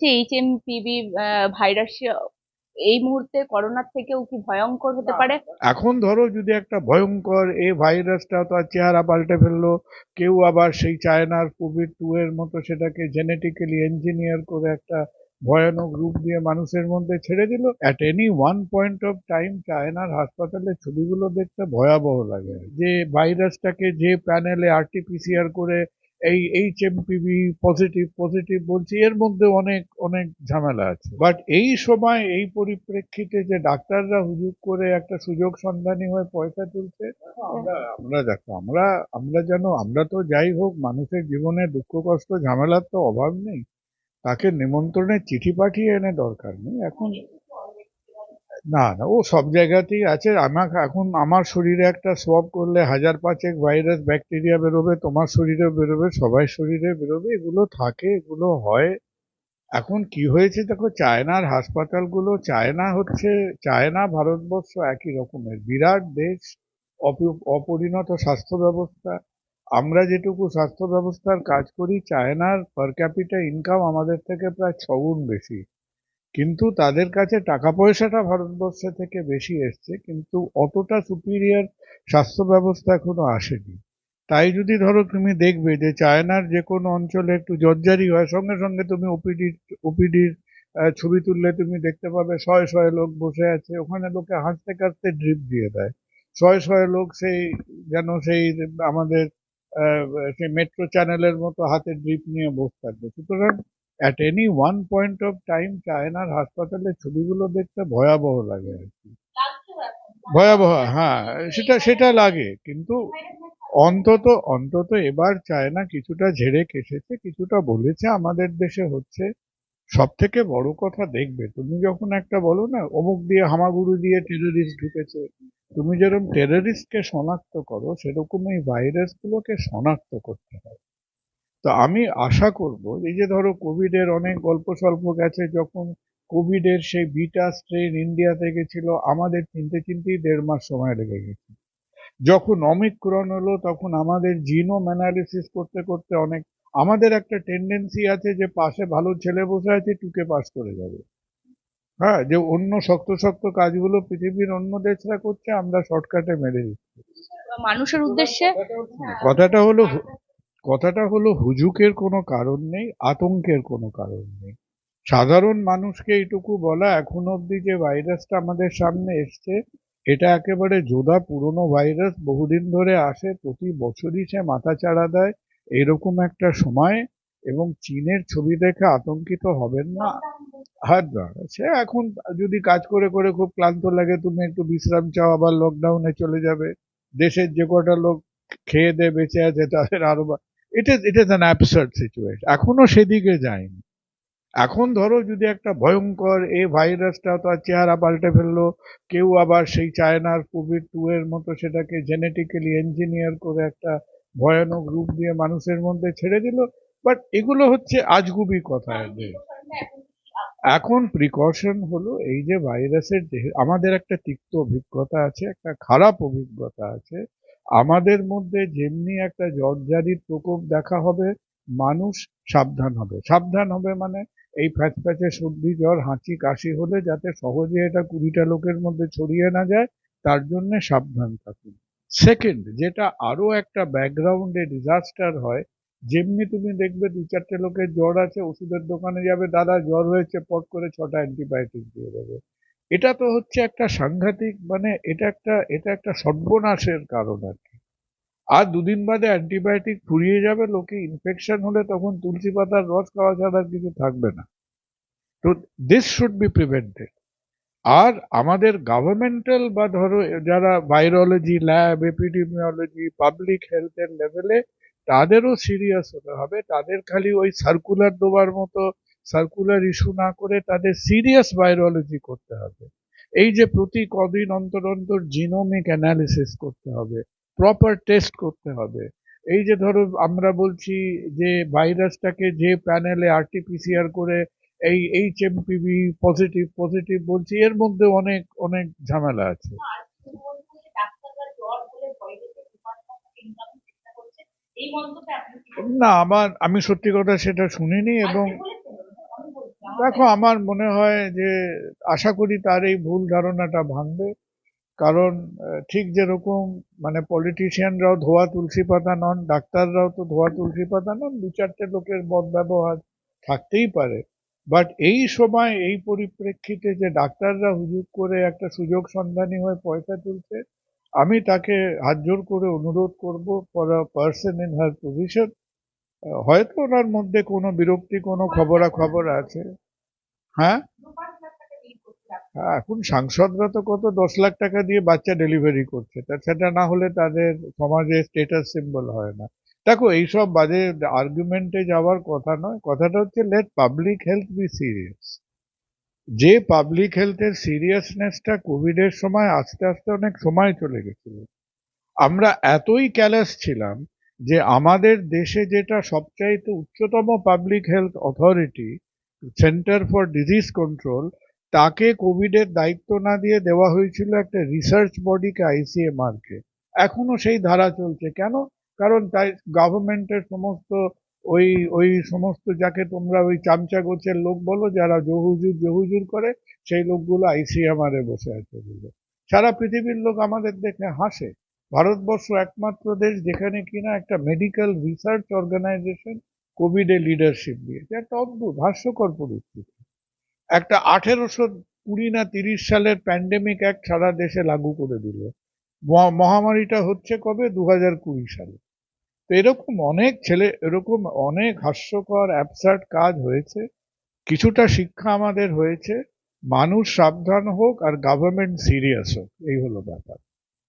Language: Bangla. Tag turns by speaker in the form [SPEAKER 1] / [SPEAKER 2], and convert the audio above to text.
[SPEAKER 1] যে এইচ এম পিভি ভাইরাস এই মুহূর্তে করোনার থেকেও কি ভয়ঙ্কর হতে পারে?
[SPEAKER 2] এখন ধরো যদি একটা ভয়ঙ্কর এই ভাইরাসটা তার চেহারা পাল্টে ফেলল কেউ আবার সেই চায়নার কোভিড টু এর মতো সেটাকে জেনেটিক্যালি ইঞ্জিনিয়ার করে একটা ভয়ানক রূপ দিয়ে মানুষের মধ্যে ছেড়ে দিল। At any one point of time চায়নার হাসপাতালের ছবিগুলো দেখতে ভয়াবহ লাগে। যে ভাইরাসটাকে যে প্যানেলে আরটিপিসিআর করে এই এইচ এমপিভি পজিটিভ পজিটিভ বলছি, এর মধ্যে অনেক অনেক ঝামেলা আছে। বাট এই সময়, এই পরিপ্রেক্ষিতে যে ডাক্তাররা হুজুগ করে একটা সুযোগ সন্ধানী হয়ে পয়সা তুলছে, আমরা দেখো, আমরা আমরা যেন, আমরা তো যাই হোক, মানুষের জীবনে দুঃখ, কষ্ট, ঝামেলার তো অভাব নেই। তাকে নিমন্ত্রণের চিঠি পাঠিয়ে এনে দরকার নেই। এখন না না, ও সব জায়গাতেই আছে। আমার এখন আমার শরীরে একটা সোয়াব করলে হাজার পাঁচেক ভাইরাস ব্যাকটেরিয়া বেরোবে, তোমার শরীরে বেরোবে, সবাই শরীরে বেরোবে, এগুলো থাকে, এগুলো হয়। এখন কি হয়েছে দেখো, চায়নার হাসপাতালগুলো, চায়না হচ্ছে, চায়না, ভারতবর্ষ একই রকমের। বিরাট দেশ, অপ- অপরিণত স্বাস্থ্য ব্যবস্থা। আমরা যেটুকু স্বাস্থ্য ব্যবস্থার কাজ করি, চায়নার পার ক্যাপিটা ইনকাম আমাদের থেকে প্রায় ছগুণ বেশি। কিন্তু তাদের কাছে টাকা পয়সাটা ভারতবর্ষে থেকে বেশি এসছে, কিন্তু অতটা সুপিরিয়ার স্বাস্থ্য ব্যবস্থা এখনও আসেনি। তাই যদি ধরো তুমি দেখবে যে চায়নার যে কোনো অঞ্চলে একটু জর্জারি হয়, সঙ্গে সঙ্গে তুমি ওপিডি ওপিডির ছবি তুললে তুমি দেখতে পাবে শয়ে শয়ে লোক বসে আছে, ওখানে লোকে হাসতে কাঁদতে ড্রিপ দিয়ে দেয়। শয়ে শয়ে লোক সেই, যেন সেই আমাদের সেই মেট্রো চ্যানেলের মতো হাতে ড্রিপ নিয়ে বসে থাকবে। সুতরাং at any one point of time চায়নার হাসপাতালের ছবিগুলো দেখতে ভয়াবহ লাগে আর কি। ভয়াবহ হ্যাঁ সেটা সেটা লাগে, কিন্তু অন্তত অন্তত এবার চায়না কিছুটা ঝেড়ে কেসেছে কিছুটা বলেছে আমাদের দেশে হচ্ছে। সব থেকে বড় কথা দেখবে, তুমি যখন একটা বলো না, অমুক দিয়ে হামাগুড়ি দিয়ে টেররিস্ট ঢুকেছে, তুমি যেরকম টেররিস্টকে শনাক্ত করো, সেরকমই ভাইরাসগুলোকে শনাক্ত করতে হয়। তো আমি আশা করব এই যে ধরো কোভিডের অনেক গল্প স্বল্প গেছে যখন কোভিডের সেই বিটা স্ট্রেন ইন্ডিয়া থেকে ছিল আমাদের চিনতে চিনতেই দেড় মাস সময় লেগে গেছে। যখন অমিক্রন হলো তখন আমাদের জিনোম অ্যানালিসিস করতে করতে অনেক আমাদের একটা টেন্ডেন্সি আছে যে পাশে ভালো ছেলে বসে আছে টুকে পাস করে যাবে। হ্যাঁ যে অন্য শক্ত শক্ত কাজগুলো পৃথিবীর অন্য দেশরা করছে আমরা শর্টকাটে মেরে দিচ্ছি।
[SPEAKER 1] মানুষের উদ্দেশ্যে?
[SPEAKER 2] কথাটা হলো কথাটা হলো হুজুকের কোনো কারণ নেই, আতঙ্কের কোনো কারণ নেই। সাধারণ মানুষকে এইটুকু বলা এখন অবধি যে ভাইরাসটা আমাদের সামনে এসছে, এটা একেবারে যোধা পুরনো ভাইরাস, বহুদিন ধরে আসে, প্রতি বছরই সে মাথা চাড়া দেয়, এরকম একটা সময়, এবং চীনের ছবি দেখে আতঙ্কিত হবেন না। হাত সে এখন যদি কাজ করে করে খুব ক্লান্ত লাগে, তুমি একটু বিশ্রাম চাও, আবার লকডাউনে চলে যাবে, দেশের যে কটা লোক খেয়ে দে বেঁচে আছে, তাদের আরও it is it is an absurd situation এখনও সেদিকে যায়নি। এখন ধরো যদি একটা ভয়ঙ্কর এই ভাইরাসটা তার চেহারা পাল্টে ফেলল, কেউ আবার সেই চায়নার কোভিড টু এর মতো সেটাকে জেনেটিক্যালি ইঞ্জিনিয়ার করে একটা ভয়ানক রূপ দিয়ে মানুষের মধ্যে ছেড়ে দিল। বাট এগুলো হচ্ছে আজগুবি কথা এখন প্রিকশন হলো এই যে ভাইরাসের আমাদের একটা তিক্ত অভিজ্ঞতা আছে, একটা খারাপ অভিজ্ঞতা আছে। আমাদের মধ্যে যেমনি একটা জর্জারির প্রকোপ দেখা হবে, মানুষ সাবধান হবে। সাবধান হবে মানে এই ফ্যাচ ফ্যাচে সর্দি, জ্বর, হাঁচি, কাশি হলে যাতে সহজে এটা কুড়িটা লোকের মধ্যে ছড়িয়ে না যায়, তার জন্য সাবধান থাকুন। সেকেন্ড যেটা আরও একটা ব্যাকগ্রাউন্ডে ডিজাস্টার হয়, যেমনি তুমি দেখবে দু চারটে লোকের জ্বর আছে, ওষুধের দোকানে যাবে, দাদা জ্বর হয়েছে, পট করে ছটা অ্যান্টিবায়োটিক দিয়ে দেবে। এটা তো হচ্ছে একটা সাংঘাতিক মানে এটা একটা এটা একটা সর্বনাশের কারণ আর কি। আর দুদিন বাদে অ্যান্টিবায়োটিক ফুরিয়ে যাবে, লোকে ইনফেকশন হলে তখন তুলসী পাতার রস খাওয়া ছাড়া কিছু থাকবে না। তো দিস শুড বি প্রিভেন্টেড আর আমাদের গভর্নমেন্টাল বা ধরো যারা ভাইরোলজি ল্যাব এপিডেমিওলজি পাবলিক হেলথের লেভেলে তাদেরও সিরিয়াস হতে হবে। তাদের খালি ওই সার্কুলার দেওয়ার মতো সার্কুলার ইস্যু না করে তাদের সিরিয়াস ভাইরোলজি করতে হবে। এই যে প্রতি কদিন অন্তর অন্তর জিনোমিক অ্যানালিসিস করতে হবে প্রপার টেস্ট করতে হবে। এই যে ধরো আমরা বলছি যে ভাইরাসটাকে যে প্যানেলে আরটিপিসিআর করে এই এইচ এমপিভি পজিটিভ পজিটিভ বলছি এর মধ্যে অনেক অনেক ঝামেলা আছে। না আমার আমি সত্যি কথা সেটা শুনিনি এবং দেখো, আমার মনে হয় যে আশা করি তার এই ভুল ধারণাটা ভাঙবে। কারণ ঠিক যেরকম মানে পলিটিশিয়ানরাও ধোয়া তুলসী পাতা নন, ডাক্তাররাও তো ধোয়া তুলসী পাতা নন, দু চারটে লোকের ব্যবহার থাকতেই পারে। বাট এই সময়, এই পরিপ্রেক্ষিতে যে ডাক্তাররা হুজুগ করে একটা সুযোগ সন্ধানী হয়ে পয়সা তুলছে, আমি তাকে হাত জোর করে অনুরোধ করব for a person in her position হয়তো ওনার মধ্যে কোনো বিরক্তি, কোনো খবরাখবর আছে। হ্যাঁ? হ্যাঁ, এখন সাংসদরা তো কত দশ লাখ টাকা দিয়ে বাচ্চা ডেলিভারি করছে। তা সেটা না হলে তাদের সমাজে স্টেটাস সিম্বল হয় না। দেখো এইসব বাজে আর্গুমেন্টে যাওয়ার কথা নয়। কথাটা হচ্ছে let public health be serious যে পাবলিক হেলথের সিরিয়াসনেসটা কোভিড এর সময় আস্তে আস্তে অনেক সময় চলে গেছিল। আমরা এতই ক্যালাস ছিলাম যে আমাদের দেশে যেটা সবচাইতে উচ্চতম public health authority centre for disease control তাকে কোভিডের দায়িত্ব না দিয়ে দেওয়া হয়েছিল একটা রিসার্চ বডিকে আইসিএমআর কে এখনও সেই ধারা চলছে। কেন? কারণ তাই গভর্নমেন্টের সমস্ত ওই ওই সমস্ত যাকে তোমরা ওই চামচা গোছের লোক বলো, যারা জহুজুর জহুজুর করে, সেই লোকগুলো আইসিএমআর বসে আছে বলে। সারা পৃথিবীর লোক আমাদের দেখে হাসে। ভারতবর্ষ একমাত্র দেশ যেখানে কিনা একটা মেডিকেল রিসার্চ অর্গানাইজেশন কোভিডে লিডারশিপ দিয়েছে একটা অদ্ভুত হাস্যকর পরিস্থিতি। একটা আঠেরোশো কুড়ি না তিরিশ সালের প্যান্ডেমিক অ্যাক্ট সারা দেশে লাগু করে দিল। মহা- মহামারীটা হচ্ছে কবে? দু হাজার কুড়ি সালে। তো এরকম অনেক ছেলে, এরকম অনেক হাস্যকর অ্যাবসার্ট কাজ হয়েছে। কিছুটা শিক্ষা আমাদের হয়েছে। মানুষ সাবধান হোক আর গভর্নমেন্ট সিরিয়াস হোক। এই হলো ব্যাপার।